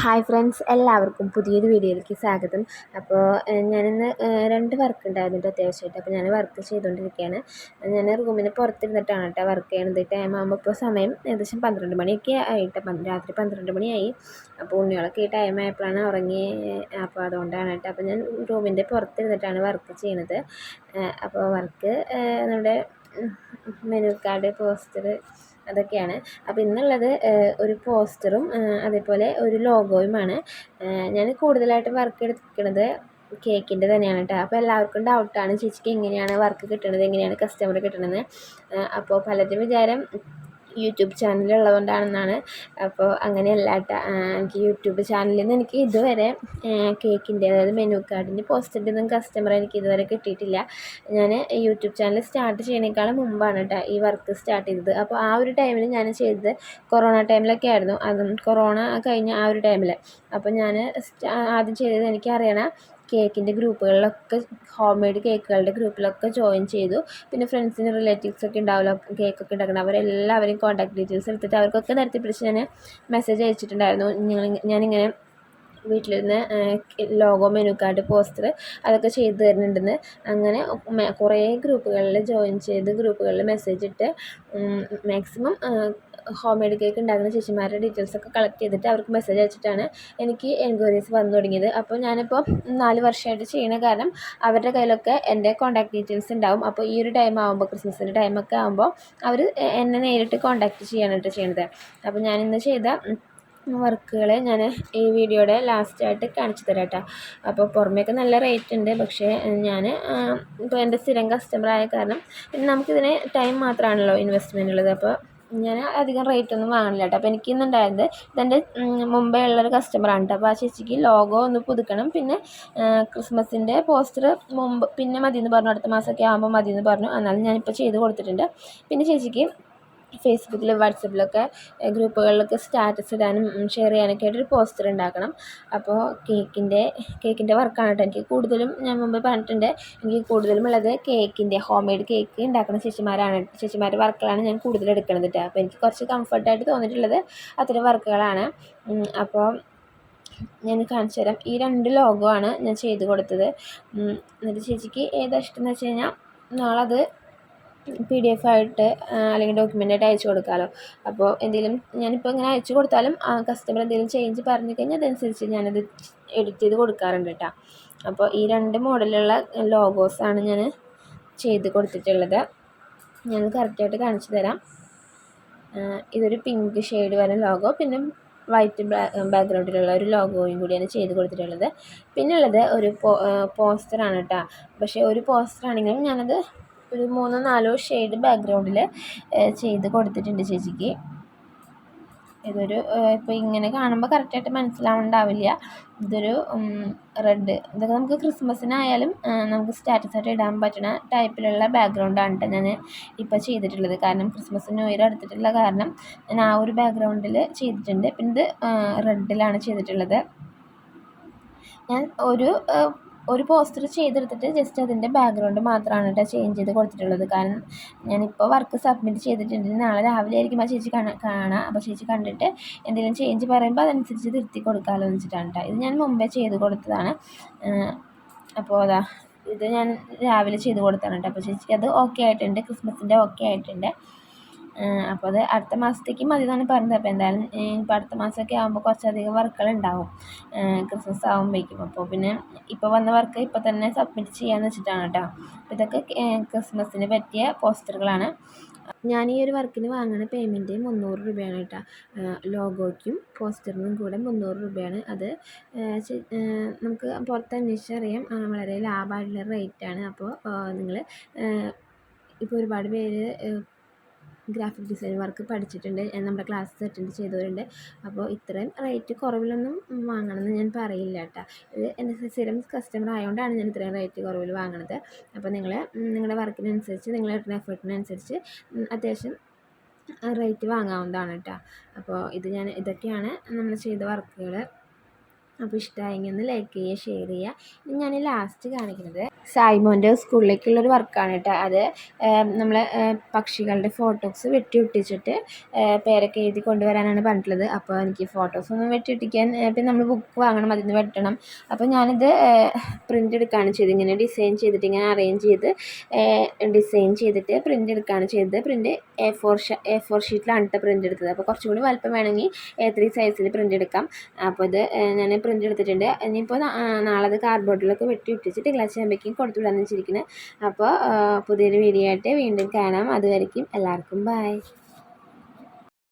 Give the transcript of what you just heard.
Hi friends എല്ലാവർക്കും പുതിയൊരു വീഡിയോയിലേക്ക് സ്വാഗതം. അപ്പോൾ ഞാനിന്ന് രണ്ട് വർക്ക് ഉണ്ടായിരുന്നു അത്യാവശ്യമായിട്ട്. അപ്പോൾ ഞാൻ വർക്ക് ചെയ്തുകൊണ്ടിരിക്കുകയാണ്. ഞാൻ റൂമിന് പുറത്തിരുന്നിട്ടാണ് കേട്ടോ വർക്ക് ചെയ്യണത് ടൈം ആകുമ്പോൾ ഇപ്പോൾ സമയം ഏകദേശം പന്ത്രണ്ട് മണിയൊക്കെ ആയിട്ട് രാത്രി പന്ത്രണ്ട് മണിയായി. അപ്പോൾ ഉണ്ണികളൊക്കെ ഈ ടൈം ആയപ്പോഴാണ് ഉറങ്ങി അപ്പോൾ അതുകൊണ്ടാണ് കേട്ടോ അപ്പോൾ ഞാൻ റൂമിന്റെ പുറത്തിരുന്നിട്ടാണ് വർക്ക് ചെയ്യണത് അപ്പോൾ വർക്ക് നമ്മുടെ മെനു കാർഡ് പോസ്റ്റർ അതൊക്കെയാണ്. അപ്പോൾ ഇന്നുള്ളത് ഒരു പോസ്റ്ററും അതേപോലെ ഒരു ലോഗോയുമാണ്. ഞാൻ കൂടുതലായിട്ടും വർക്ക് എടുക്കുന്നത് കേക്കിന്റെ തന്നെയാണ് കേട്ടോ അപ്പോൾ എല്ലാവർക്കും ഡൗട്ടാണ് ചേച്ചിക്ക് എങ്ങനെയാണ് വർക്ക് കിട്ടണത് എങ്ങനെയാണ് കസ്റ്റമർ കിട്ടണത്. അപ്പോൾ പലരും വിചാരം യൂട്യൂബ് ചാനൽ ഉള്ളതുകൊണ്ടാണെന്നാണ് അപ്പോൾ അങ്ങനെയല്ല എനിക്ക് യൂട്യൂബ് ചാനലിൽ നിന്ന് എനിക്ക് ഇതുവരെ കേക്കിന്റെ അതായത് മെനു കാർഡിന്റെ പോസ്റ്റിന്റെ ഒന്നും കസ്റ്റമർ എനിക്ക് ഇതുവരെ കിട്ടിയിട്ടില്ല. ഞാൻ യൂട്യൂബ് ചാനൽ സ്റ്റാർട്ട് ചെയ്യണേക്കാളും മുമ്പാണ് കേട്ടോ ഈ വർക്ക് സ്റ്റാർട്ട് ചെയ്തത്. അപ്പോൾ ആ ഒരു ടൈമിൽ ഞാൻ ചെയ്തത് കൊറോണ ടൈമിലൊക്കെ ആയിരുന്നു. അതും കൊറോണ കഴിഞ്ഞ ആ ഒരു ടൈമിൽ അപ്പോൾ ഞാൻ ആദ്യം ചെയ്തത് എനിക്കറിയണ കേക്കിന്റെ ഗ്രൂപ്പുകളിലൊക്കെ ഹോം മെയ്ഡ് കേക്കുകളുടെ ഗ്രൂപ്പിലൊക്കെ ജോയിൻ ചെയ്തു. പിന്നെ ഫ്രണ്ട്സിന് റിലേറ്റീവ്സ് ഒക്കെ കേക്കൊക്കെ ഉണ്ടാക്കണം. അവരെല്ലാവരെയും കോൺടാക്ട് ഡീറ്റെയിൽസ് എടുത്തിട്ട് അവർക്കൊക്കെ നിരത്തി പിടിച്ച് ഞാൻ മെസ്സേജ് അയച്ചിട്ടുണ്ടായിരുന്നു. ഞാനിങ്ങനെ വീട്ടിലിരുന്ന് ലോഗോ മെനു കാർഡ് പോസ്റ്റർ അതൊക്കെ ചെയ്ത് തരുന്നുണ്ടെന്ന് അങ്ങനെ കുറേ ഗ്രൂപ്പുകളിൽ ജോയിൻ ചെയ്ത് ഗ്രൂപ്പുകളിൽ മെസ്സേജ് ഇട്ട് മാക്സിമം ഹോം മെയ്ഡ് കേക്ക് ഉണ്ടാക്കുന്ന ചേച്ചിമാരുടെ ഡീറ്റെയിൽസ് ഒക്കെ കളക്ട് ചെയ്തിട്ട് അവർക്ക് മെസ്സേജ് അയച്ചിട്ടാണ് എനിക്ക് എൻക്വയറീസ് വന്നു തുടങ്ങിയത്. അപ്പോൾ ഞാനിപ്പോൾ നാല് വർഷമായിട്ട് ചെയ്യുന്ന കാരണം അവരുടെ കയ്യിലൊക്കെ എന്റെ കോൺടാക്ട് ഡീറ്റെയിൽസ് ഉണ്ടാവും. അപ്പോൾ ഈ ഒരു ടൈം ആകുമ്പോൾ ക്രിസ്മസിന്റെ ടൈമൊക്കെ ആകുമ്പോൾ അവർ എന്നെ നേരിട്ട് കോൺടാക്ട് ചെയ്യാനായിട്ട് ചെയ്യണത്. അപ്പോൾ ഞാൻ ഇന്ന് ചെയ്ത വർക്കുകൾ ഞാൻ ഈ വീഡിയോയുടെ ലാസ്റ്റായിട്ട് കാണിച്ചു തരാം കേട്ടോ അപ്പോൾ പുറമേക്ക് നല്ല റേറ്റ് ഉണ്ട്. പക്ഷേ ഞാൻ ഇപ്പോൾ എന്റെ സ്ഥിരം കസ്റ്റമറായ കാരണം പിന്നെ നമുക്കിതിന് ടൈം മാത്രമാണല്ലോ ഇൻവെസ്റ്റ്മെന്റ് ഉള്ളത്. അപ്പോൾ ഞാൻ അധികം റേറ്റ് ഒന്നും വാങ്ങണില്ല കേട്ടോ അപ്പോൾ എനിക്ക് ഇന്നുണ്ടായത് ഇതെന്റെ മുമ്പേ ഉള്ളൊരു കസ്റ്റമറാണ് കേട്ടോ അപ്പോൾ ആ ചേച്ചിക്ക് ലോഗോ ഒന്ന് പുതുക്കണം. പിന്നെ ക്രിസ്മസിന്റെ പോസ്റ്റർ മുമ്പ് പിന്നെ മതി എന്ന് പറഞ്ഞു. അടുത്ത മാസമൊക്കെ ആകുമ്പോൾ മതി എന്ന് പറഞ്ഞു. എന്നാലും ഞാനിപ്പോൾ ചെയ്ത് കൊടുത്തിട്ടുണ്ട്. പിന്നെ ചേച്ചിക്ക് ഫേസ്ബുക്കിലും വാട്സപ്പിലൊക്കെ ഗ്രൂപ്പുകളിലൊക്കെ സ്റ്റാറ്റസ് ഇടാനും ഷെയർ ചെയ്യാനൊക്കെ ആയിട്ടൊരു പോസ്റ്റർ ഉണ്ടാക്കണം. അപ്പോൾ കേക്കിന്റെ കേക്കിന്റെ വർക്കാണ് കേട്ടോ എനിക്ക് കൂടുതലും ഞാൻ മുമ്പ് പറഞ്ഞിട്ടുണ്ട്. എനിക്ക് കൂടുതലും ഉള്ളത് കേക്കിന്റെ ഹോം മെയ്ഡ് കേക്ക് ഉണ്ടാക്കുന്ന ചേച്ചിമാരാണ് ചേച്ചിമാരുടെ വർക്കുകളാണ് ഞാൻ കൂടുതൽ എടുക്കുന്നത് കേട്ടോ. അപ്പോൾ എനിക്ക് കുറച്ച് കംഫർട്ടായിട്ട് തോന്നിയിട്ടുള്ളത് അത്തരം വർക്കുകളാണ്. അപ്പോൾ ഞാൻ കാണിച്ചു തരാം. ഈ രണ്ട് ലോഗോ ആണ് ഞാൻ ചെയ്ത് കൊടുത്തത്. എന്നിട്ട് ചേച്ചിക്ക് ഏതാ ഇഷ്ടം എന്ന് വെച്ച് കഴിഞ്ഞാൽ നാളെ അത് പി ഡി എഫ് ആയിട്ട് അല്ലെങ്കിൽ ഡോക്യുമെന്റ് ആയിട്ട് അയച്ചു കൊടുക്കാമല്ലോ അപ്പോൾ എന്തെങ്കിലും ഞാനിപ്പോൾ ഇങ്ങനെ അയച്ചു കൊടുത്താലും ആ കസ്റ്റമർ എന്തെങ്കിലും ചേഞ്ച് പറഞ്ഞു കഴിഞ്ഞാൽ അതനുസരിച്ച് ഞാനത് എഡിറ്റ് ചെയ്ത് കൊടുക്കാറുണ്ട് കേട്ടോ അപ്പോൾ ഈ രണ്ട് മോഡലുള്ള ലോഗോസാണ് ഞാൻ ചെയ്ത് കൊടുത്തിട്ടുള്ളത്. ഞാൻ കറക്റ്റായിട്ട് കാണിച്ചു തരാം. ഇതൊരു പിങ്ക് ഷെയ്ഡ് വരുന്ന ലോഗോ പിന്നെ വൈറ്റ് ബാക്ക്ഗ്രൗണ്ടിലുള്ള ഒരു ലോഗോയും കൂടിയാണ് ചെയ്ത് കൊടുത്തിട്ടുള്ളത്. പിന്നെ ഉള്ളത് ഒരു പോസ്റ്ററാണ് കേട്ടോ പക്ഷേ ഒരു പോസ്റ്ററാണെങ്കിലും ഞാനത് ഒരു മൂന്നോ നാലോ ഷെയ്ഡ് ബാക്ക്ഗ്രൗണ്ടിൽ ചെയ്ത് കൊടുത്തിട്ടുണ്ട് ചേച്ചിക്ക്. ഇതൊരു ഇപ്പോൾ ഇങ്ങനെ കാണുമ്പോൾ കറക്റ്റായിട്ട് മനസ്സിലാവണ്ടാവില്ല. ഇതൊരു റെഡ് ഇതൊക്കെ നമുക്ക് ക്രിസ്മസിനായാലും നമുക്ക് സ്റ്റാറ്റസ് ആയിട്ട് ഇടാൻ പറ്റുന്ന ടൈപ്പിലുള്ള ബാക്ക്ഗ്രൗണ്ടാണ് കേട്ടോ ഞാൻ ഇപ്പോൾ ചെയ്തിട്ടുള്ളത്. കാരണം ക്രിസ്മസ് ന്യൂ ഇയർ കാരണം ഞാൻ ആ ഒരു ബാക്ക്ഗ്രൗണ്ടിൽ ചെയ്തിട്ടുണ്ട്. പിന്നെ ഇത് റെഡിലാണ് ചെയ്തിട്ടുള്ളത്. ഞാൻ ഒരു ഒരു പോസ്റ്റർ ചെയ്തെടുത്തിട്ട് ജസ്റ്റ് അതിന്റെ ബാക്ക്ഗ്രൗണ്ട് മാത്രമാണ് കേട്ടോ ചേഞ്ച് ചെയ്ത് കൊടുത്തിട്ടുള്ളത്. കാരണം ഞാനിപ്പോൾ വർക്ക് സബ്മിറ്റ് ചെയ്തിട്ടുണ്ട്. നാളെ രാവിലെ ആയിരിക്കും ആ ചേച്ചി കാണാം അപ്പോൾ ചേച്ചി കണ്ടിട്ട് എന്തെങ്കിലും ചേഞ്ച് പറയുമ്പോൾ അതനുസരിച്ച് തിരുത്തി കൊടുക്കാമല്ലോ എന്ന് വെച്ചിട്ടാണ് കേട്ടോ ഇത് ഞാൻ മുമ്പേ ചെയ്ത് കൊടുത്തതാണ്. അപ്പോൾ അതാ ഇത് ഞാൻ രാവിലെ ചെയ്ത് കൊടുത്താണ് കേട്ടോ അപ്പോൾ ചേച്ചിക്ക് അത് ഓക്കെ ആയിട്ടുണ്ട്. ക്രിസ്മസിന്റെ ഓക്കെ ആയിട്ടുണ്ട്. അപ്പോൾ അത് അടുത്ത മാസത്തേക്ക് മതി എന്നാണ് പറഞ്ഞത്. അപ്പോൾ എന്തായാലും ഇപ്പോൾ അടുത്ത മാസമൊക്കെ ആകുമ്പോൾ കുറച്ചധികം വർക്കുകൾ ഉണ്ടാവും. ക്രിസ്മസ് ആകുമ്പോഴേക്കും അപ്പോൾ പിന്നെ ഇപ്പോൾ വന്ന വർക്ക് ഇപ്പോൾ തന്നെ സബ്മിറ്റ് ചെയ്യാമെന്ന് വെച്ചിട്ടാണ് കേട്ടോ അപ്പോൾ ഇതൊക്കെ ക്രിസ്മസിന് പറ്റിയ പോസ്റ്ററുകളാണ്. ഞാൻ ഈ ഒരു വർക്കിന് വാങ്ങുന്ന പേയ്മെന്റ് മുന്നൂറ് രൂപയാണ് കേട്ടോ ലോഗോയ്ക്കും പോസ്റ്ററിനും കൂടെ മുന്നൂറ് രൂപയാണ്. അത് നമുക്ക് പുറത്ത് അന്വേഷിച്ചറിയാം വളരെ ലാഭമായിട്ടുള്ള റേറ്റാണ് അപ്പോൾ നിങ്ങൾ ഇപ്പോൾ ഒരുപാട് പേര് ഗ്രാഫിക് ഡിസൈൻ വർക്ക് പഠിച്ചിട്ടുണ്ട്. നമ്മുടെ ക്ലാസ് അറ്റൻഡ് ചെയ്തവരുണ്ട്. അപ്പോൾ ഇത്രയും റേറ്റ് കുറവിലൊന്നും വാങ്ങണമെന്ന് ഞാൻ പറയില്ല കേട്ടോ. ഇത് എന്റെ സ്ഥിരം കസ്റ്റമർ ആയതുകൊണ്ടാണ് ഞാൻ ഇത്രയും റേറ്റ് കുറവിൽ വാങ്ങണത്. അപ്പോൾ നിങ്ങൾ നിങ്ങളുടെ വർക്കിനനുസരിച്ച് നിങ്ങളുടെ എഫേർട്ടിനനുസരിച്ച് അത്യാവശ്യം റേറ്റ് വാങ്ങാവുന്നതാണ് കേട്ടോ. അപ്പോൾ ഇത് ഞാൻ ഇതൊക്കെയാണ് നമ്മൾ ചെയ്ത വർക്കുകൾ അപ്പോൾ ഇഷ്ടമായെങ്കിൽ ഒന്ന് ലൈക്ക് ചെയ്യുക ഷെയർ ചെയ്യുക. ഞാൻ ലാസ്റ്റ് കാണിക്കുന്നത് സായിമോന്റെ സ്കൂളിലേക്കുള്ളൊരു വർക്കാണ് കേട്ടോ. അത് നമ്മൾ പക്ഷികളുടെ ഫോട്ടോസ് വെട്ടി ഒട്ടിച്ചിട്ട് പേരൊക്കെ എഴുതി കൊണ്ടുവരാനാണ് പറഞ്ഞിട്ടുള്ളത്. അപ്പോൾ എനിക്ക് ഫോട്ടോസൊന്നും വെട്ടി ഒട്ടിക്കാൻ പിന്നെ നമ്മൾ ബുക്ക് വാങ്ങണം അതിൽ നിന്ന് വെട്ടണം. അപ്പോൾ ഞാനിത് പ്രിന്റ് എടുക്കുകയാണ് ചെയ്തത്. ഇങ്ങനെ ഡിസൈൻ ചെയ്തിട്ട് ഇങ്ങനെ അറേഞ്ച് ചെയ്ത് ഡിസൈൻ ചെയ്തിട്ട് പ്രിന്റ് എടുക്കുകയാണ് ചെയ്തത്. Print A four A four ഷീറ്റിലാണ് കേട്ടോ പ്രിന്റ് എടുത്തത്. അപ്പോൾ കുറച്ചും കൂടി വലുപ്പം വേണമെങ്കിൽ എ ത്രീ സൈസിൽ പ്രിന്റ് എടുക്കാം. അപ്പോൾ ഇത് ഞാൻ പ്രിന്റ് എടുത്തിട്ടുണ്ട്. ഇനിയിപ്പോൾ നാളെ അത് കാർഡ്ബോർഡിലൊക്കെ വെട്ടി ഒട്ടിച്ചിട്ട് ഗ്ലാസ് തിങ്കളാഴ്ച ആകുമ്പോഴേക്കും കൊടുത്തു വെച്ചിരിക്കുന്നത് അപ്പോൾ പുതിയൊരു വീഡിയോ ആയിട്ട് വീണ്ടും കാണാം. അതുവരയ്ക്കും എല്ലാവർക്കും ബൈ